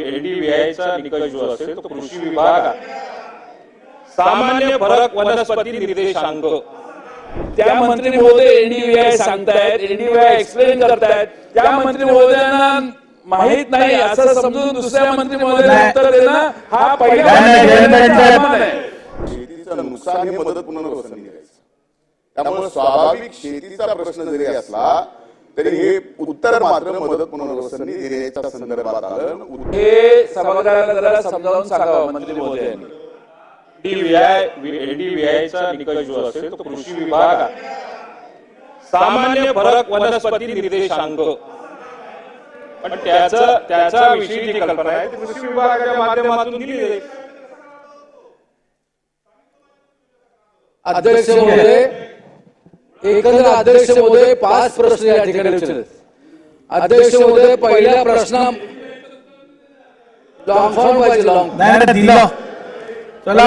एनडीव्हीआयचा निकष जो असेल तो कृषी विभाग सामान्य फरक वनस्पती निर्देशांक. त्या मंत्री महोदय एनडीव्हीआय सांगतायत एनडीव्हीआय एक्सप्लेन करतायत. त्या मंत्री महोदयांना माहीत नाही असं समजून दुसऱ्या मंत्री महोदयांना उत्तर देणं हा पहिला. शेतीचं नुकसान हे मदत पुनर्वसन त्यामुळे स्वाभाविक शेतीचा प्रश्न जरी असला तरी हे उत्तर मात्र मदत पुनर्वसन देण्याच्या संदर्भात आलं. हे सभागृहाला जरा समजावून सांगावं मंत्री महोदयांनी डीव्हीआय एनडीव्हीआयचा निकष जो असेल तो कृषी विभाग सामान्य फरक वनस्पती निर्देशांक. पण त्याचं त्याच्या विषयी जी कल्पना आहे ती कृषी विभागाच्या माध्यमातून दिली जाईल. अध्यक्ष महोदय एकंदर अध्यक्ष महोदय पाच प्रश्न या ठिकाणी विचारले अध्यक्ष महोदय पहिल्या प्रश्न लॉंग फॉर्म पाहिजे लॉंग नाही नाही, दिलं. चला.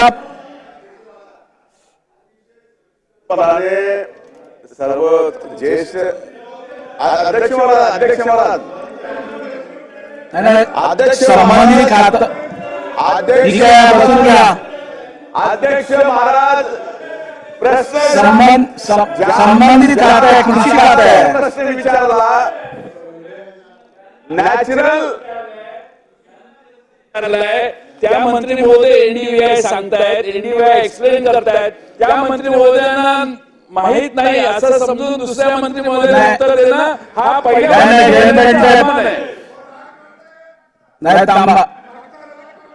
प्रमाणे सर्व ज्येष्ठ अध्यक्ष महाराज अध्यक्ष महाराज. अध्यक्ष अध्यक्ष संबंधित कृषी प्रश्न विचारला. नॅचरल. त्या मंत्री महोदय एनडीव्हीआय सांगतायत एनडीव्हीआय एक्सप्लेन करतायत. त्या मंत्री महोदयांना माहीत नाही असं समजून दुसऱ्या मंत्री महोदयांना नाही. उत्तर देणं हा पहिला नाही,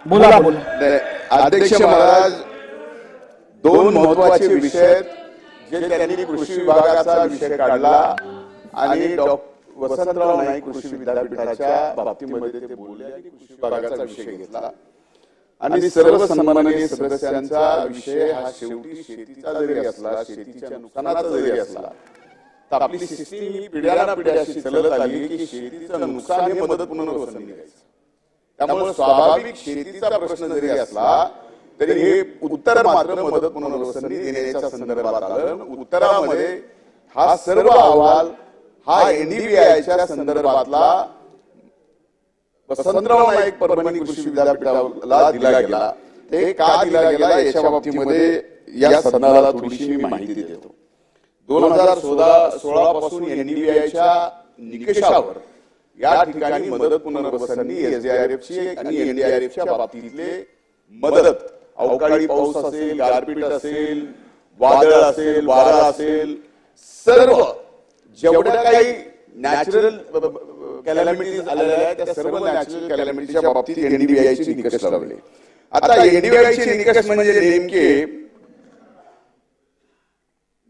बोला. बोला. अध्यक्ष महाराज दोन महत्त्वाचे विषय जे त्यांनी कृषी विभागाचा विषय काढला आणि वसंतराव नाईक कृषी विद्यापीठाच्या बाबतीमध्ये ते बोलले आणि कृषी विभागाचा विषय घेतला. आणि सर्व सन्माननीय सदस्यांचा विषय हा शेवटी शेतीचा जरी असला शेतीच्या नुकसानाचा जरी असला तर आपली सिस्टीम ही पिढ्याला पिढ्याशी चालत आली की शेतीचं नुकसान हे मदत पुनर्वसन त्यामुळे स्वाभाविक शेतीचा प्रश्न जरी असला तरी हे उत्तर मात्र मदत पुनर्वसन देण्याच्या संदर्भात आलं. उत्तरामध्ये हा सर्व अहवाल हा एनडीबीआयच्या संदर्भातला वसंतराव नाईक परभणी कृषी विद्यापीठाला दिला गेला. ते का दिला गेला याच्या बाबतीमध्ये या सदनाला थोडीशी मी माहिती देतो. दोन हजार सोळा सोळा पासून एनडीबीआयच्या निकषावर या ठिकाणी मदत पुनर्वसनांनी एसडीआरएफची आणि एनडीआरएफच्या बाबतीतले मदत अवकाळी पाऊस असेल गारपीट असेल वादळ असेल वारा असेल सर्व जेवढ्या काही नॅचरल कॅलॅमिटीज आलेल्या आहेत त्या सर्व नॅचरल कॅलॅमिटीच्या बाबतीत एनडीबीआयचे निकष लावले. आता एनडीबीआयचे निकष म्हणजे नेमके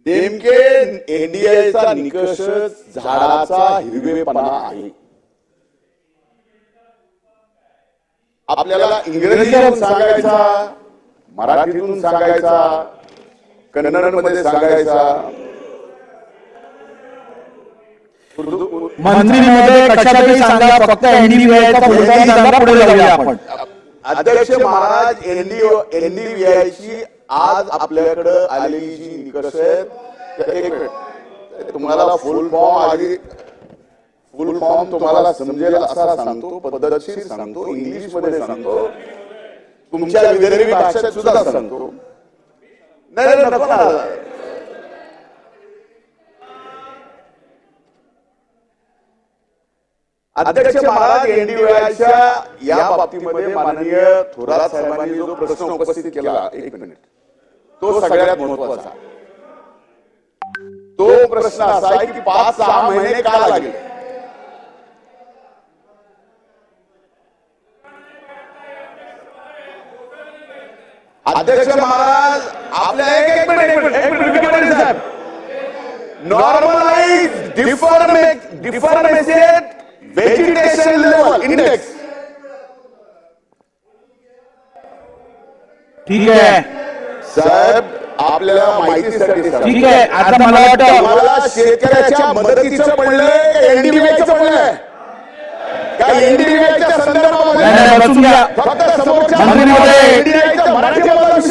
नेमके एनडीआयचा निकष झाडाचा हिरवेपणा आहे. आपल्याला इंग्रजीतून सांगायचा मराठीतून सांगायचा कन्नडमध्ये सांगायचा. सांगा फक्त सांगा पुढे जाऊया आपण. अध्यक्ष महाराज एनडीव्हीआय ची आज आपल्याकडे आलेली जी निकष मिनिट. तुम्हाला फुल फॉर्म आधी फुल फॉर्म तुम्हाला समजेल असा सांगतो पद्धतशीर सांगतो इंग्लिशमध्ये सांगतो. तुमच्या विदर्भी भाषेत सुद्धा सांगतो. नाही नको ना. अध्यक्ष महाराज एनडीओच्या या बाबतीमध्ये माननीय थोरात साहेबांनी जो प्रश्न उपस्थित केला एक मिनिट. तो सगळ्यात महत्त्वाचा तो प्रश्न असा आहे की पाच सहा महिने का लागले? अध्यक्ष महाराज आपल्या एक मिनिट साहेब. नॉर्मलाइज व्हेजिटेशन लेवल इंडेक्स ठीक आहे. साहेब आपल्याला माहितीसाठी सांगतो. ठीक आहे. आता मला वाटतं तुम्हाला शेतकऱ्याच्या मदतीचं पडलंय का एनडीबीआयचं पडलंय? का एनडीबीआयच्या नाही, संदर्भामध्ये? नाही, बसून घ्या. फक्त समोरच्या मंत्री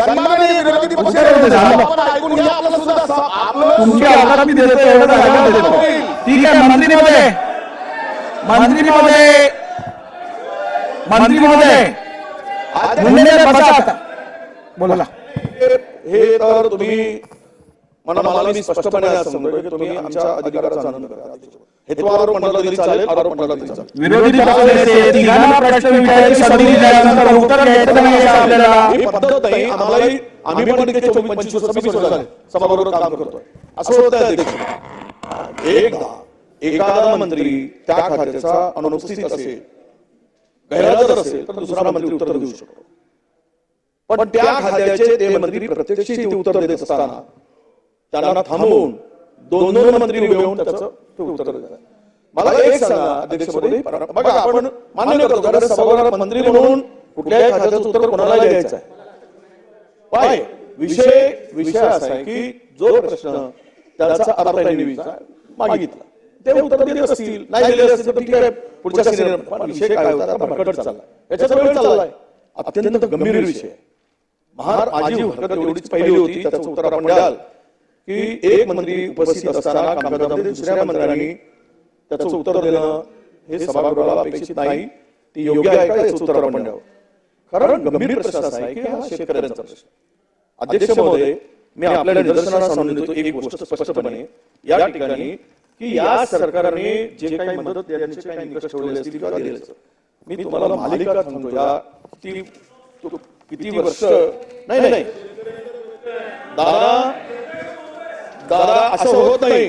सन्माननीय विरोधी पक्ष उत्तर होऊ दे, झालं. आपण ऐकून घ्या आपलं सुद्धा स- आपलं तुमची औकात मी देतो एवढं झाल्यावर देतो. ठीक आहे मंत्री महोदय मंत्री महोदय मंत्री महोदय मुंडे बसा. आता बोला. हे तर तुम्ही मला मला मी स्पष्टपणे म्हणतो की तुम्ही आमच्या अधिकाराचा आनंद करा. हेतू आरोप म्हटलं तरी चालेल आरोप म्हटलं तरी चालेल. विरोधी पक्षनेते तिघांना प्रश्न विचारायची संधी दिल्यानंतर उत्तर घ्यायचं नाही आपल्याला. ही पद्धत नाही आम्हालाही आम्ही पण तिथे चोवीस पंचवीस वर्ष सव्वीस वर्ष झाले. सभागृहात काम करतोय. असं होतं अध्यक्ष. एकदा एखादा मंत्री त्या खात्याचा अनुपस्थित असेल. गैरहजर असेल तर दुसरा मंत्री उत्तर देऊ शकतो. पण त्या खात्याचे ते मंत्री प्रत्यक्ष इथे उत्तर देत असताना त्यांना थांबवून दोन दोन मंत्री घेऊन त्याचं ते उत्तर मला एक सांगा अध्यक्ष बघा आपण मान्य करतो कारण सभागृहात मंत्री म्हणून कुठल्याही खात्याचं उत्तर कोणाला द्यायचं आहे? पाय विषय विषय असा आहे की जो प्रश्न त्याचा अर्थ मागितला. ते उत्तर दिले असतील नाही दिले असतील तर ठीक आहे पुढच्या सिनियर विषय काय होता? भरकट चालला याच्यात वेळ चाललाय. अत्यंत गंभीर विषय महार माझी हरकत एवढीच पहिली होती त्याचं उत्तर आपण द्याल. की एक मंत्री उपस्थित असताना कामकाजामध्ये दुसऱ्या मंत्र्यांनी त्याचं उत्तर देणं हे सभागृहाला अपेक्षित नाही. ती योग्य आहे का याचं उत्तर आपण द्यावं. कारण गंभीर प्रश्न असा आहे की हा शेतकऱ्यांचा प्रश्न. अध्यक्ष महोदय मी आपल्याला निदर्शनास आणून देतो एक गोष्ट स्पष्टपणे या ठिकाणी की या सरकारने जे काही मदत देण्याचे काही निकष ठेवलेले असतील किंवा दिलेले असतील. मी तुम्हाला मालिका सांगतो या किती किती वर्ष नाही नाही, दादा असं होत नाही.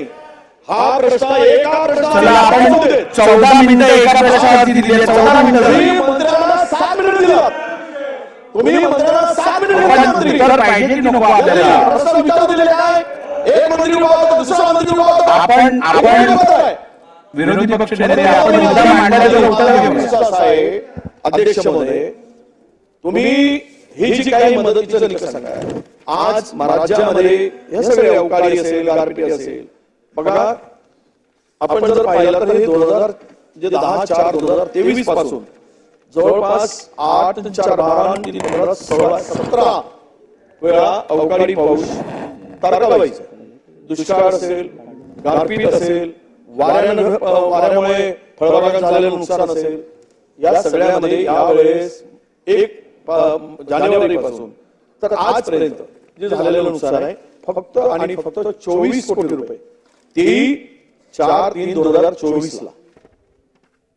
हा प्रश्न एका चला प्रश्न चौदा मिनिटं एका प्रश्नावरती दिली आहे चौदा तुम्ही मिनिटं. मंत्र्यांना सात मिनिट दिलात. तुम्ही मंत्र्यांना सात मिनिट दिले आपण मंत्री. उत्तर पाहिजे की नको आपल्याला? प्रश्न विचारू दिले काय? एक मंत्री उभा होता दुसरा मंत्री उभा होता. आपण आपण मत आहे. विरोधी पक्ष नेते आपण मुद्दा उत्तर आहे, अध्यक्ष महोदय तुम्ही हे जी काही मदतीचं निकष आहे आज राज्यामध्ये हे सगळे अवकाळी असेल गारपिटी असेल. बघा आपण जर पाहिलं तर हे दोन हजार जे दहा चार दोन हजार तेवीसपासून जवळपास आठ चार बारा सोळा सतरा वेळा अवकाळी पाऊस तारकावायचा दुष्काळ असेल गारपीट असेल वाऱ्यानं वाऱ्यामुळे फळबागांना झालेलं नुकसान असेल या सगळ्यामध्ये यावेळेस एक प- जानेवारी पासून तर आजपर्यंत जे झालेलं नुकसान आहे फक्त आणि फक्त चोवीस कोटी रुपये. तेही चार तीन दोन हजार चोवीस ला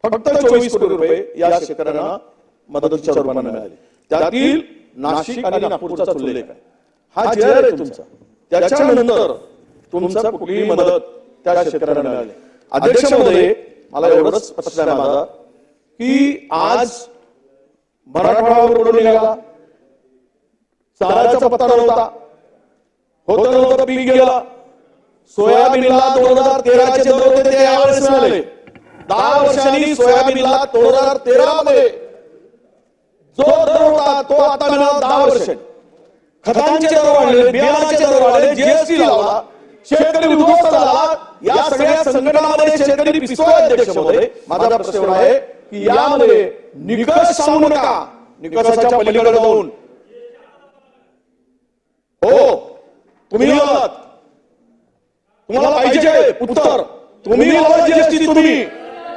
फक्त चोवीस कोटी रुपये या शेतकऱ्यांना मदतीच्या रूपाने मिळाले. त्यातील नाशिक आणि नागपूरचा उल्लेख आहे. हा जे आहे तुमचा. त्याच्यानंतर तुमचा कुठलीही मदत त्या शेतकऱ्यांना मिळाली. अध्यक्ष महोदय मला एवढंच प्रश्न आहे माझा की आज मराठवाडा उडून निघाला. चाराचा पत्ता नव्हता. होत नव्हतं पीक गेला. सोयाबीनला दोन हजार तेराचे दर होते ते यावेळेस मिळाले. दहा वर्षांनी सोयाबीनला दोन हजार तेरा मध्ये जो दर होता तो आता मिळाला दहा वर्ष खतांचे दर वाढले बियाणाचे दर वाढले जीएसटी लावला. शेतकरी उद्ध्वस्त झाला. या सगळ्या संकटामध्ये शेतकरी पिसतोय अध्यक्ष माझा प्रश्न एवढा आहे की यामध्ये निकष सांगू नका. निकषाच्या पलीकडे जाऊन. हो. तुम्ही तुम्हाला पाहिजे उत्तर. तुम्ही जीएसटी तुम्ही.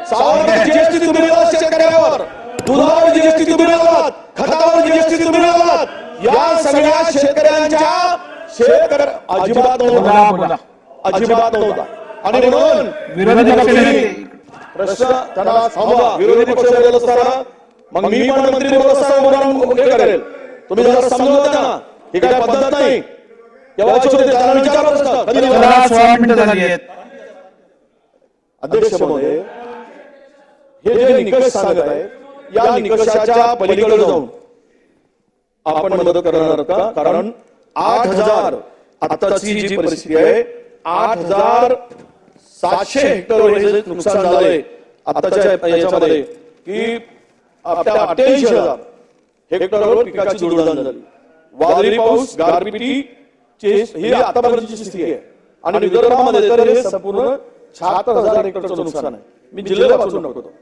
सावरकर जीएसटी तुम्ही शेतकऱ्यावर. दुधावर जीएसटी तुम्ही लावलात. खतावर जीएसटी तुम्ही लावलात. या सगळ्या शेतकऱ्यांच्या शेतकऱ्या अजिबात नव्हता. अजिबात नव्हता. आणि म्हणून विरोधी पक्ष नेते प्रश्न त्यांना थांबवा. विरोधी पक्ष बोलत असताना मग मी पण मंत्री बोलत असताना हे करेल. तुम्ही जरा समजवता त्यांना ही काय पद्धत नाही. केव्हाची होते त्यांना विचारा प्रश्न. कधी चला विचारा. सोळा मिनिटं झाली आहेत. अध्यक्ष महोदय हे जे निकष सांगत आहे या निकषाच्या पलीकडे जाऊन. आपण मदत करणार का? कारण आठ हजार आताची जी परिस्थिती आहे आठ हजार सातशे हेक्टर नुकसान झालंय. आताच्या याच्यामध्ये की अठ्ठ्याऐंशी हजार हेक्टरवर पिकाची जोडदान झाली वादळी पाऊस गारपिटी ही आतापर्यंतची स्थिती आहे. आणि विदर्भामध्ये तर हे संपूर्ण शहात्तर हजार हेक्टरचं नुकसान आहे. मी जिल्ह्याला वाचून दाखवतो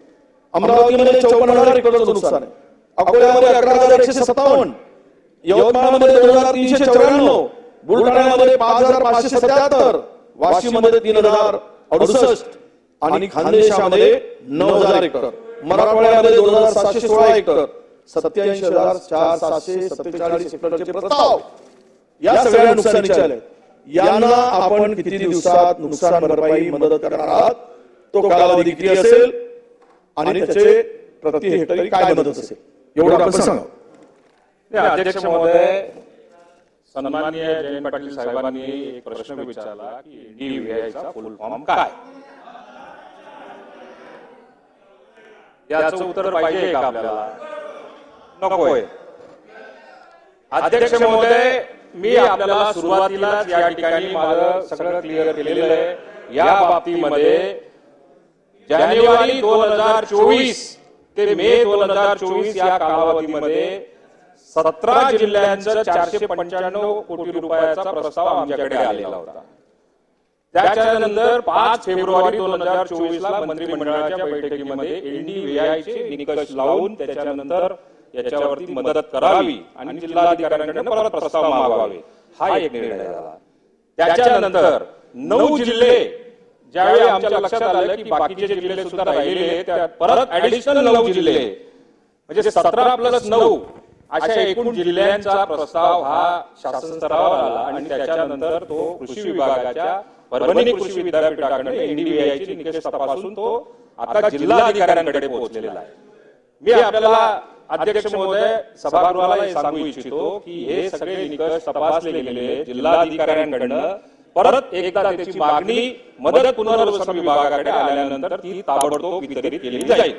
अमरावतीमध्ये चौपन्न हजार हेक्टरचं नुकसान आहे. अकोल्यामध्ये अकरा हजार एकशे सत्तावन्न. यवतमाळमध्ये दोन हजार तीनशे चौऱ्याण्णव. बुलढाण्यामध्ये पाच हजार पाचशे सत्याहत्तर. वाशिममध्ये तीन हजार अडुसष्ट आणि खानदेशामध्ये नऊ हजार एकर. मराठवाड्यामध्ये दोन हजार सातशे सोळा एकर. सत्याऐंशी हजार चार सातशे सत्तेचाळीस एकरचे प्रस्ताव. या सगळ्या नुकसानीचे आले यांना आपण किती दिवसात नुकसान भरपाई मदत करणार आहात? तो कालावधी किती असेल? आणि त्याचे प्रति हेक्टरी काय मदत असेल? एवढं आपण सांगा अध्यक्ष महोदय सन्माननीय जयंत पाटील साहेबांनी एक प्रश्न विचारला की एनडीव्हीआयचा फुल फॉर्म काय? याचं उत्तर पाहिजे का आपल्याला? नकोय. अध्यक्ष महोदय मी आपल्याला सुरुवातीलाच या ठिकाणी माझं सगळं क्लिअर केलेलं आहे. या बाबतीमध्ये जानेवारी दोन हजार चोवीस ते मे दोन हजार चोवीस या कालावधीमध्ये सतरा जिल्ह्यांचं चारशे पंच्याण्णव कोटी रुपयाचा प्रस्ताव आमच्याकडे आलेला होता. त्याच्यानंतर पाच फेब्रुवारी दोन हजार चोवीस ला मंत्रिमंडळाच्या बैठकीमध्ये एनडीव्हीआय चे निकष लावून त्याच्यानंतर याच्यावरती मदत करावी आणि जिल्हाधिकाऱ्यांकडे परत प्रस्ताव मागवावे. हा एक निर्णय झाला. त्याच्यानंतर नऊ जिल्हे ज्यावेळी आमच्या लक्षात आलं की बाकीचे जिल्हे सुद्धा राहिलेले परत ऍडिशनल नऊ जिल्हे. म्हणजे सतरा प्लस नऊ अशा एकूण जिल्ह्यांचा प्रस्ताव हा शासन स्तरावर आला आणि त्याच्यानंतर तो कृषी विभागाच्या परभणी कृषी विद्यापीठाकडे एनडीबीआयचे निकष तपासून तो आता जिल्हाधिकाऱ्यांकडे पोहोचलेला आहे. मी आपल्याला अध्यक्ष महोदय सभागृहाला हे सांगू इच्छितो की हे सगळे निकष तपासले गेलेले जिल्हाधिकाऱ्यांकडनं. परत एकदा त्याची मागणी मदत पुनर्वसन विभागाकडे आल्यानंतर ती ताबडतोब वितरित केली जाईल.